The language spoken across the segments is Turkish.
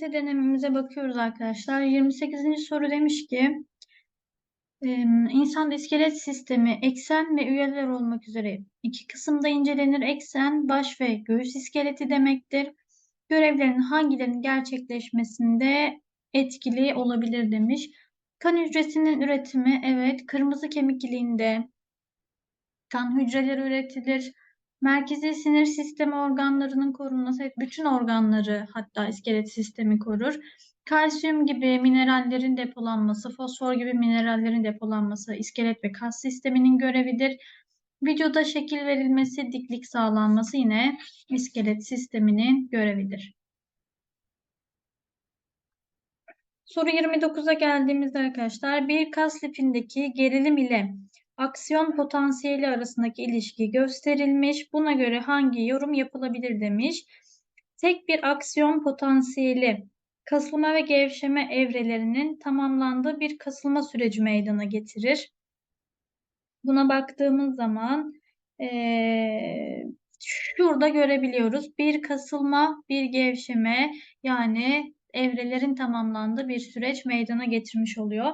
TYT denememize bakıyoruz arkadaşlar. 28. soru demiş ki insan iskelet sistemi eksen ve üyeler olmak üzere iki kısımda incelenir. Eksen baş ve göğüs iskeleti demektir. Görevlerin hangilerinin gerçekleşmesinde etkili olabilir demiş. Kan hücresinin üretimi evet kırmızı kemik iliğinde kan hücreleri üretilir. Merkezi sinir sistemi organlarının korunması, bütün organları hatta iskelet sistemi korur. Kalsiyum gibi minerallerin depolanması, fosfor gibi minerallerin depolanması iskelet ve kas sisteminin görevidir. Vücuda şekil verilmesi, diklik sağlanması yine iskelet sisteminin görevidir. Soru 29'a geldiğimizde arkadaşlar bir kas lifindeki gerilim ile aksiyon potansiyeli arasındaki ilişki gösterilmiş. Buna göre hangi yorum yapılabilir demiş. Tek bir aksiyon potansiyeli kasılma ve gevşeme evrelerinin tamamlandığı bir kasılma süreci meydana getirir. Buna baktığımız zaman ee, şurada görebiliyoruz. Bir kasılma, bir gevşeme yani evrelerin tamamlandığı bir süreç meydana getirmiş oluyor.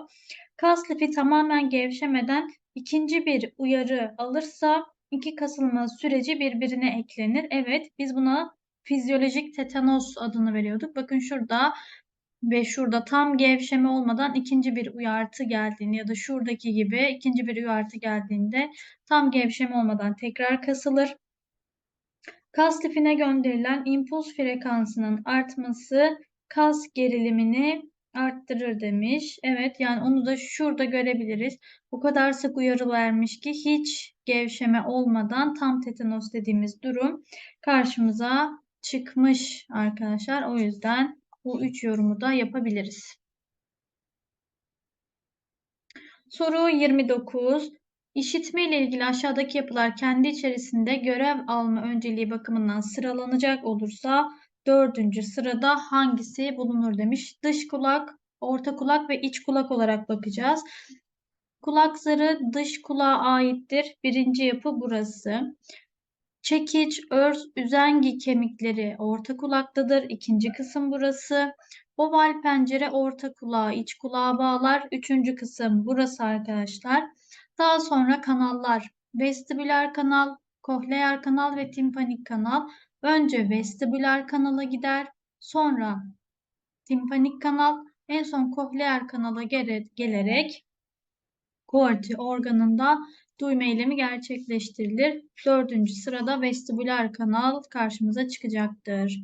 Kas lifi tamamen gevşemeden ikinci bir uyarı alırsa iki kasılma süreci birbirine eklenir. Evet biz buna fizyolojik tetanos adını veriyorduk. Bakın şurada ve şurada tam gevşeme olmadan ikinci bir uyartı geldiğinde ya da şuradaki gibi ikinci bir uyartı geldiğinde tam gevşeme olmadan tekrar kasılır. Kas lifine gönderilen impuls frekansının artması kas gerilimini arttırır demiş. Evet yani onu da şurada görebiliriz. O kadar sık uyarı vermiş ki hiç gevşeme olmadan tam tetanos dediğimiz durum karşımıza çıkmış arkadaşlar. O yüzden bu üç yorumu da yapabiliriz. Soru 29. İşitme ile ilgili aşağıdaki yapılar kendi içerisinde görev alma önceliği bakımından sıralanacak olursa dördüncü sırada hangisi bulunur demiş. Dış kulak, orta kulak ve iç kulak olarak bakacağız. Kulak zarı dış kulağa aittir. Birinci yapı burası. Çekiç, örs, üzengi kemikleri orta kulaktadır. İkinci kısım burası. Oval pencere orta kulağı, iç kulağa bağlar. Üçüncü kısım burası arkadaşlar. Daha sonra kanallar. Vestibüler kanal, kohleer kanal ve timpanik kanal. Önce vestibüler kanala gider, sonra timpanik kanal, en son kohleer kanala gelerek korti organında duyma eylemi gerçekleştirilir. Dördüncü sırada vestibüler kanal karşımıza çıkacaktır.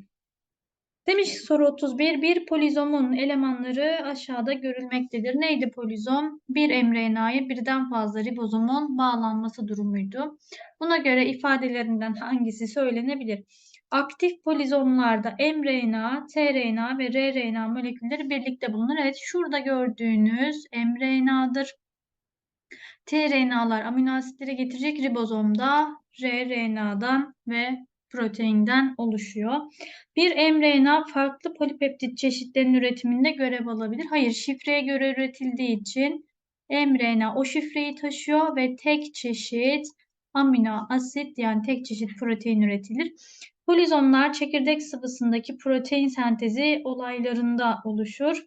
Demiş ki soru 31. Bir polizomun elemanları aşağıda görülmektedir. Neydi polizom? Bir mRNA'ya birden fazla ribozomun bağlanması durumuydu. Buna göre ifadelerinden hangisi söylenebilir? Aktif polizomlarda mRNA, tRNA ve rRNA molekülleri birlikte bulunur. Evet şurada gördüğünüz mRNA'dır. tRNA'lar amino asitleri getirecek ribozomda rRNA'dan ve proteinden oluşuyor. Bir mRNA farklı polipeptit çeşitlerinin üretiminde görev alabilir. Hayır, şifreye göre üretildiği için mRNA o şifreyi taşıyor ve tek çeşit amino asit yani tek çeşit protein üretilir. Polizomlar çekirdek sıvısındaki protein sentezi olaylarında oluşur.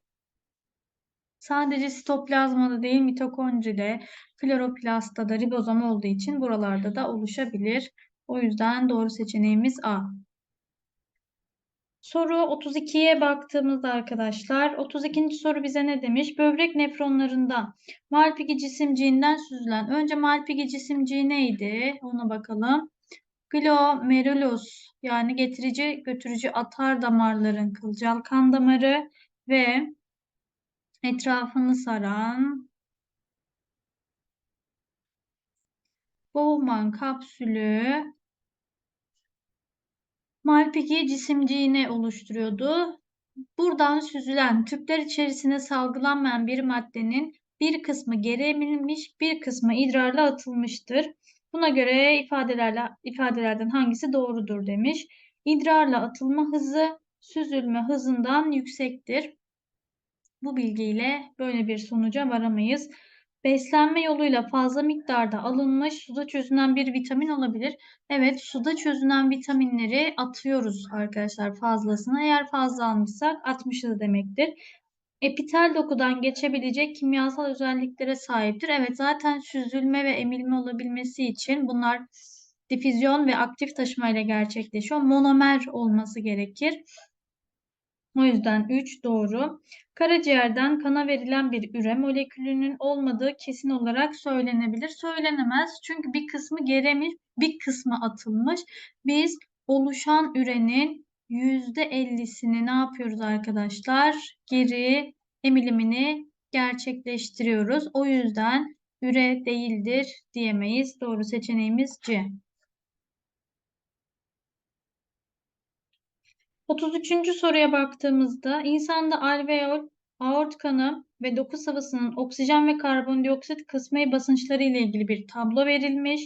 Sadece sitoplazmada değil mitokondride, kloroplastta da ribozom olduğu için buralarda da oluşabilir. O yüzden doğru seçeneğimiz A. Soru 32'ye baktığımızda arkadaşlar 32. soru bize ne demiş? Böbrek nefronlarında Malpighi cisimciğinden süzülen önce Malpighi cisimciği neydi? Ona bakalım. Glomerulus yani getirici götürücü atar damarların kılcal kan damarı ve etrafını saran Bowman kapsülü Malpighi cisimciğini oluşturuyordu. Buradan süzülen tüpler içerisine salgılanmayan bir maddenin bir kısmı geri emilmiş, bir kısmı idrarla atılmıştır. Buna göre ifadelerle ifadelerden hangisi doğrudur demiş. İdrarla atılma hızı süzülme hızından yüksektir. Bu bilgiyle böyle bir sonuca varamayız. Beslenme yoluyla fazla miktarda alınmış suda çözünen bir vitamin olabilir. Evet, suda çözünen vitaminleri atıyoruz arkadaşlar fazlasını. Eğer fazla almışsak atmışız demektir. Epitel dokudan geçebilecek kimyasal özelliklere sahiptir. Evet, zaten süzülme ve emilme olabilmesi için bunlar difüzyon ve aktif taşıma ile gerçekleşiyor. Monomer olması gerekir. O yüzden 3 doğru. Karaciğerden kana verilen bir üre molekülünün olmadığı kesin olarak söylenebilir. Söylenemez çünkü bir kısmı geremiş, bir kısmı atılmış. Biz oluşan ürenin %50'sini ne yapıyoruz arkadaşlar? Geri emilimini gerçekleştiriyoruz. O yüzden üre değildir diyemeyiz. Doğru seçeneğimiz C. 33. soruya baktığımızda insanda alveol, aort kanı ve doku sıvısının oksijen ve karbondioksit kısmi basınçları ile ilgili bir tablo verilmiş.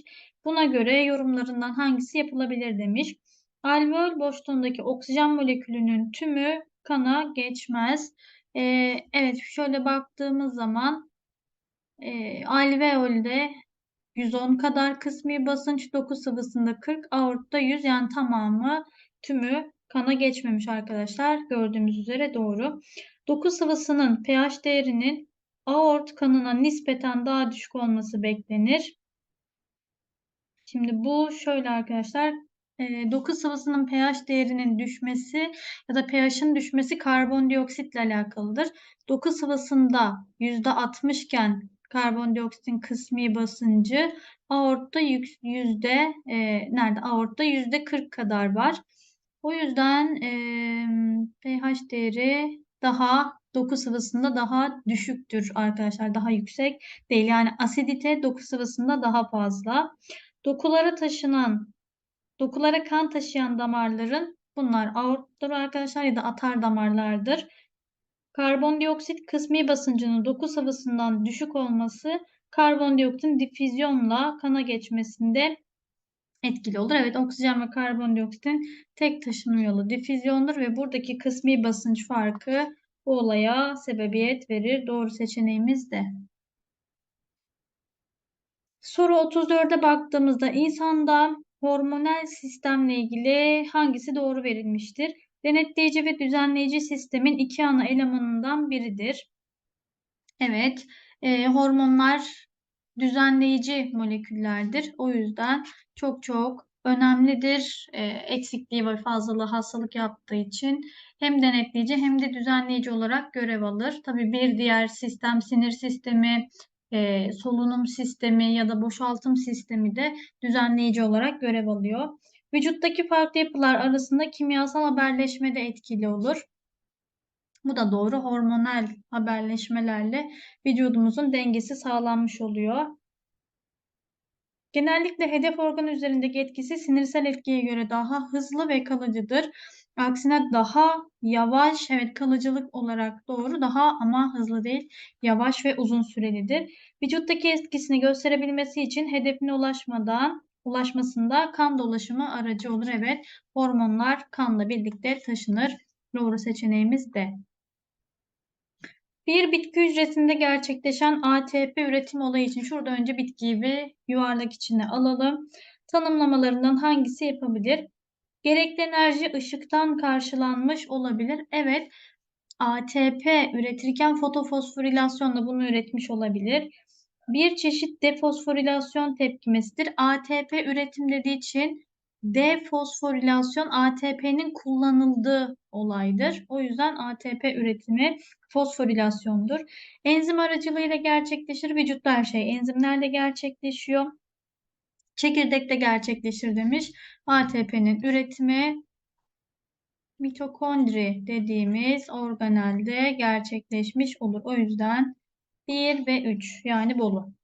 Buna göre yorumlarından hangisi yapılabilir demiş. Alveol boşluğundaki oksijen molekülünün tümü kana geçmez. Ee, evet şöyle baktığımız zaman e, alveolde 110 kadar kısmi basınç, doku sıvısında 40, aortta 100 yani tamamı tümü kana geçmemiş arkadaşlar. Gördüğümüz üzere doğru. Doku sıvısının pH değerinin aort kanına nispeten daha düşük olması beklenir. Şimdi bu şöyle arkadaşlar. E, doku sıvısının pH değerinin düşmesi ya da pH'in düşmesi karbondioksitle alakalıdır. Doku sıvısında %60 iken karbondioksitin kısmi basıncı aortta yüzde e, nerede? Aortta yüzde 40 kadar var. O yüzden e, pH değeri daha doku sıvısında daha düşüktür arkadaşlar. Daha yüksek değil. Yani asidite doku sıvısında daha fazla. Dokulara taşınan, dokulara kan taşıyan damarların bunlar aorttur arkadaşlar ya da atar damarlardır. Karbondioksit kısmi basıncının doku sıvısından düşük olması karbondioksitin difüzyonla kana geçmesinde etkili olur. Evet oksijen ve karbondioksitin tek taşınma yolu difüzyondur ve buradaki kısmi basınç farkı bu olaya sebebiyet verir. Doğru seçeneğimiz de. Soru 34'e baktığımızda insanda hormonal sistemle ilgili hangisi doğru verilmiştir? Denetleyici ve düzenleyici sistemin iki ana elemanından biridir. Evet, e, hormonlar düzenleyici moleküllerdir. O yüzden çok çok önemlidir. E, eksikliği ve fazlalığı hastalık yaptığı için hem denetleyici hem de düzenleyici olarak görev alır. Tabii bir diğer sistem sinir sistemi, e, solunum sistemi ya da boşaltım sistemi de düzenleyici olarak görev alıyor. Vücuttaki farklı yapılar arasında kimyasal haberleşme de etkili olur. Bu da doğru. Hormonal haberleşmelerle vücudumuzun dengesi sağlanmış oluyor. Genellikle hedef organ üzerindeki etkisi sinirsel etkiye göre daha hızlı ve kalıcıdır. Aksine daha yavaş, evet kalıcılık olarak doğru, daha ama hızlı değil, yavaş ve uzun sürelidir. Vücuttaki etkisini gösterebilmesi için hedefine ulaşmadan ulaşmasında kan dolaşımı aracı olur. Evet, hormonlar kanla birlikte taşınır. Doğru seçeneğimiz de. Bir bitki hücresinde gerçekleşen ATP üretim olayı için şurada önce bitkiyi bir yuvarlak içine alalım. Tanımlamalarından hangisi yapabilir? Gerekli enerji ışıktan karşılanmış olabilir. Evet, ATP üretirken fotofosforilasyonla bunu üretmiş olabilir. Bir çeşit defosforilasyon tepkimesidir. ATP üretim dediği için defosforilasyon ATP'nin kullanıldığı olaydır. O yüzden ATP üretimi fosforilasyondur. Enzim aracılığıyla gerçekleşir. Vücutta her şey enzimlerle gerçekleşiyor. Çekirdekte gerçekleşir demiş. ATP'nin üretimi mitokondri dediğimiz organelde gerçekleşmiş olur. O yüzden 1 ve 3 yani Bolu.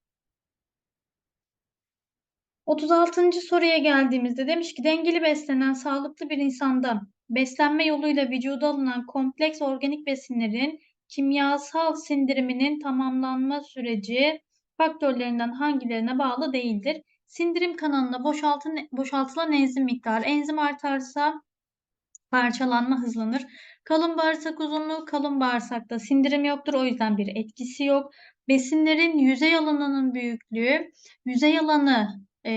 36. soruya geldiğimizde demiş ki dengeli beslenen sağlıklı bir insanda beslenme yoluyla vücuda alınan kompleks organik besinlerin kimyasal sindiriminin tamamlanma süreci faktörlerinden hangilerine bağlı değildir? Sindirim kanalına boşaltılan enzim miktarı. Enzim artarsa parçalanma hızlanır. Kalın bağırsak uzunluğu kalın bağırsakta sindirim yoktur. O yüzden bir etkisi yok. Besinlerin yüzey alanının büyüklüğü, yüzey alanı e,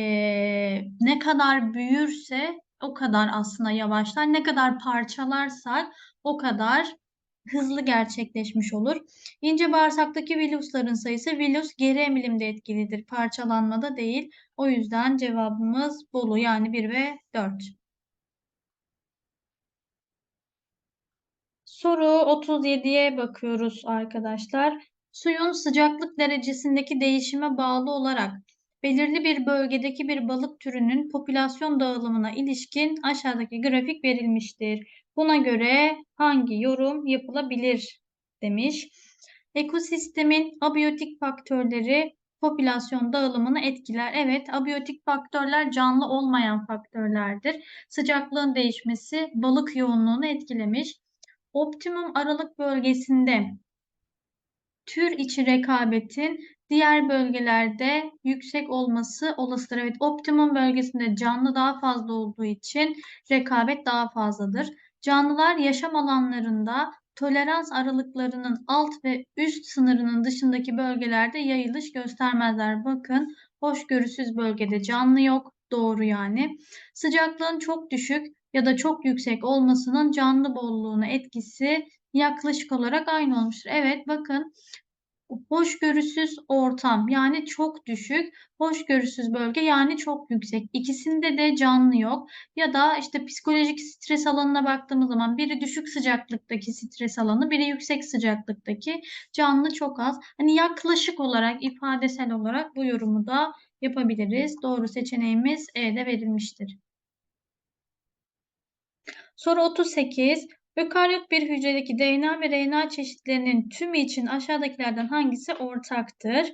ne kadar büyürse o kadar aslında yavaşlar. Ne kadar parçalarsak o kadar hızlı gerçekleşmiş olur. İnce bağırsaktaki vilüslerin sayısı vilüs geri emilimde etkilidir. Parçalanmada değil. O yüzden cevabımız Bolu yani 1 ve 4. Soru 37'ye bakıyoruz arkadaşlar. Suyun sıcaklık derecesindeki değişime bağlı olarak belirli bir bölgedeki bir balık türünün popülasyon dağılımına ilişkin aşağıdaki grafik verilmiştir. Buna göre hangi yorum yapılabilir demiş. Ekosistemin abiyotik faktörleri popülasyon dağılımını etkiler. Evet, abiyotik faktörler canlı olmayan faktörlerdir. Sıcaklığın değişmesi balık yoğunluğunu etkilemiş. Optimum aralık bölgesinde tür içi rekabetin diğer bölgelerde yüksek olması olasıdır. Evet, optimum bölgesinde canlı daha fazla olduğu için rekabet daha fazladır. Canlılar yaşam alanlarında tolerans aralıklarının alt ve üst sınırının dışındaki bölgelerde yayılış göstermezler. Bakın, hoşgörüsüz bölgede canlı yok. Doğru yani. Sıcaklığın çok düşük ya da çok yüksek olmasının canlı bolluğuna etkisi yaklaşık olarak aynı olmuştur. Evet bakın hoşgörüsüz ortam yani çok düşük, hoşgörüsüz bölge yani çok yüksek. İkisinde de canlı yok. Ya da işte psikolojik stres alanına baktığımız zaman biri düşük sıcaklıktaki stres alanı, biri yüksek sıcaklıktaki canlı çok az. Hani yaklaşık olarak, ifadesel olarak bu yorumu da yapabiliriz. Doğru seçeneğimiz E'de verilmiştir. Soru 38. Ökaryot bir hücredeki DNA ve RNA çeşitlerinin tümü için aşağıdakilerden hangisi ortaktır?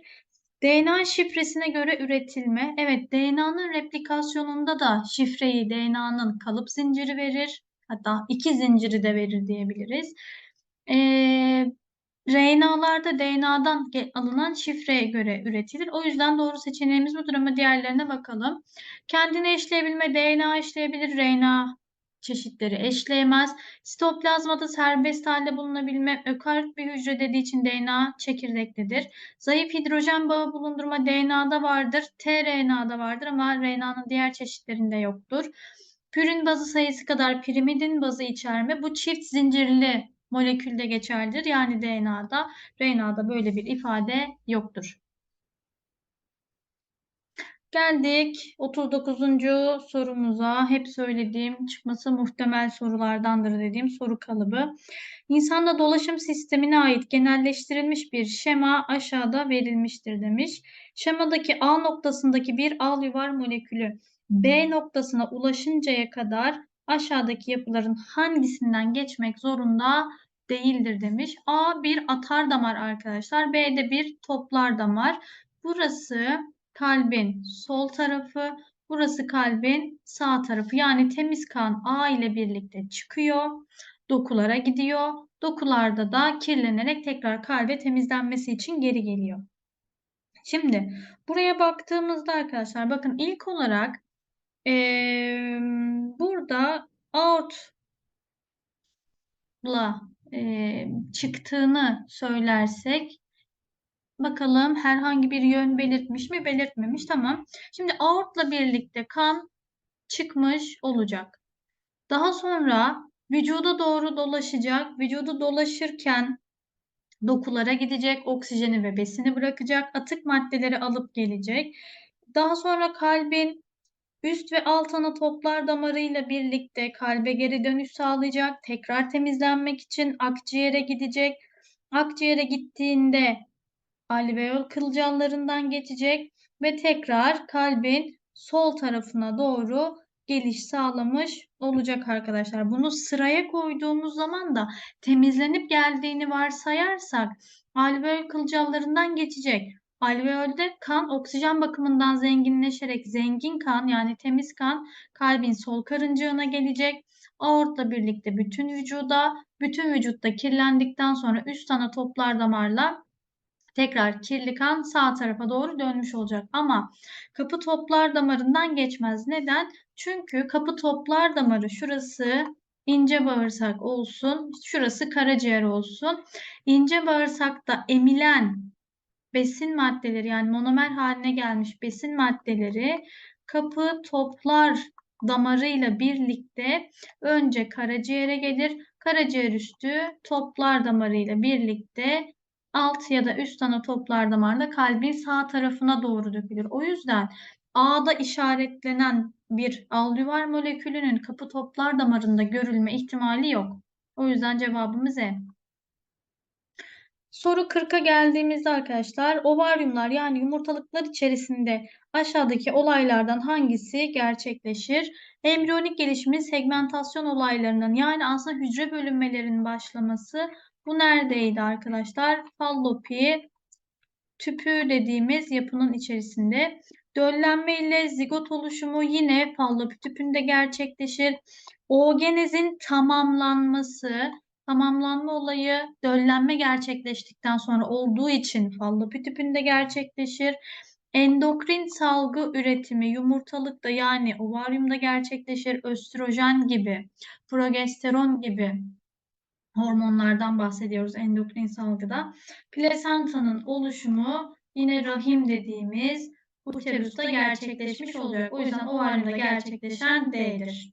DNA şifresine göre üretilme. Evet, DNA'nın replikasyonunda da şifreyi DNA'nın kalıp zinciri verir. Hatta iki zinciri de verir diyebiliriz. Ee, RNA'larda DNA'dan alınan şifreye göre üretilir. O yüzden doğru seçeneğimiz budur ama diğerlerine bakalım. Kendini eşleyebilme, DNA eşleyebilir, RNA çeşitleri eşleyemez. Sitoplazmada serbest halde bulunabilme ökaryot bir hücre dediği için DNA çekirdeklidir. Zayıf hidrojen bağı bulundurma DNA'da vardır, tRNA'da vardır ama RNA'nın diğer çeşitlerinde yoktur. Pürin bazı sayısı kadar pirimidin bazı içerme bu çift zincirli molekülde geçerlidir. Yani DNA'da, RNA'da böyle bir ifade yoktur. Geldik 39. sorumuza. Hep söylediğim çıkması muhtemel sorulardandır dediğim soru kalıbı. İnsanda dolaşım sistemine ait genelleştirilmiş bir şema aşağıda verilmiştir demiş. Şemadaki A noktasındaki bir al yuvar molekülü B noktasına ulaşıncaya kadar aşağıdaki yapıların hangisinden geçmek zorunda değildir demiş. A bir atar damar arkadaşlar. B de bir toplar damar. Burası kalbin sol tarafı, burası kalbin sağ tarafı. Yani temiz kan A ile birlikte çıkıyor, dokulara gidiyor. Dokularda da kirlenerek tekrar kalbe temizlenmesi için geri geliyor. Şimdi buraya baktığımızda arkadaşlar bakın ilk olarak ee, burada aortla e, çıktığını söylersek Bakalım herhangi bir yön belirtmiş mi? Belirtmemiş. Tamam. Şimdi aortla birlikte kan çıkmış olacak. Daha sonra vücuda doğru dolaşacak. Vücudu dolaşırken dokulara gidecek, oksijeni ve besini bırakacak, atık maddeleri alıp gelecek. Daha sonra kalbin üst ve alt ana toplar damarıyla birlikte kalbe geri dönüş sağlayacak. Tekrar temizlenmek için akciğere gidecek. Akciğere gittiğinde alveol kılcallarından geçecek ve tekrar kalbin sol tarafına doğru geliş sağlamış olacak arkadaşlar. Bunu sıraya koyduğumuz zaman da temizlenip geldiğini varsayarsak alveol kılcallarından geçecek. Alveolde kan oksijen bakımından zenginleşerek zengin kan yani temiz kan kalbin sol karıncığına gelecek. Aortla birlikte bütün vücuda, bütün vücutta kirlendikten sonra üst ana toplar damarla tekrar kirli kan sağ tarafa doğru dönmüş olacak. Ama kapı toplar damarından geçmez. Neden? Çünkü kapı toplar damarı şurası ince bağırsak olsun, şurası karaciğer olsun. İnce bağırsakta emilen besin maddeleri yani monomer haline gelmiş besin maddeleri kapı toplar damarıyla birlikte önce karaciğere gelir. Karaciğer üstü toplar damarıyla birlikte alt ya da üst ana toplar damarında kalbin sağ tarafına doğru dökülür. O yüzden A'da işaretlenen bir alüvar molekülünün kapı toplar damarında görülme ihtimali yok. O yüzden cevabımız E. Soru 40'a geldiğimizde arkadaşlar ovaryumlar yani yumurtalıklar içerisinde aşağıdaki olaylardan hangisi gerçekleşir? Embriyonik gelişimin segmentasyon olaylarının yani aslında hücre bölünmelerinin başlaması bu neredeydi arkadaşlar? Fallopi tüpü dediğimiz yapının içerisinde. Döllenme ile zigot oluşumu yine fallopi tüpünde gerçekleşir. Oogenezin tamamlanması, tamamlanma olayı döllenme gerçekleştikten sonra olduğu için fallopi tüpünde gerçekleşir. Endokrin salgı üretimi yumurtalıkta yani ovaryumda gerçekleşir. Östrojen gibi, progesteron gibi hormonlardan bahsediyoruz endokrin salgıda. Plasentanın oluşumu yine rahim dediğimiz uterusta gerçekleşmiş olacak. O yüzden ovaryumda gerçekleşen D'dir.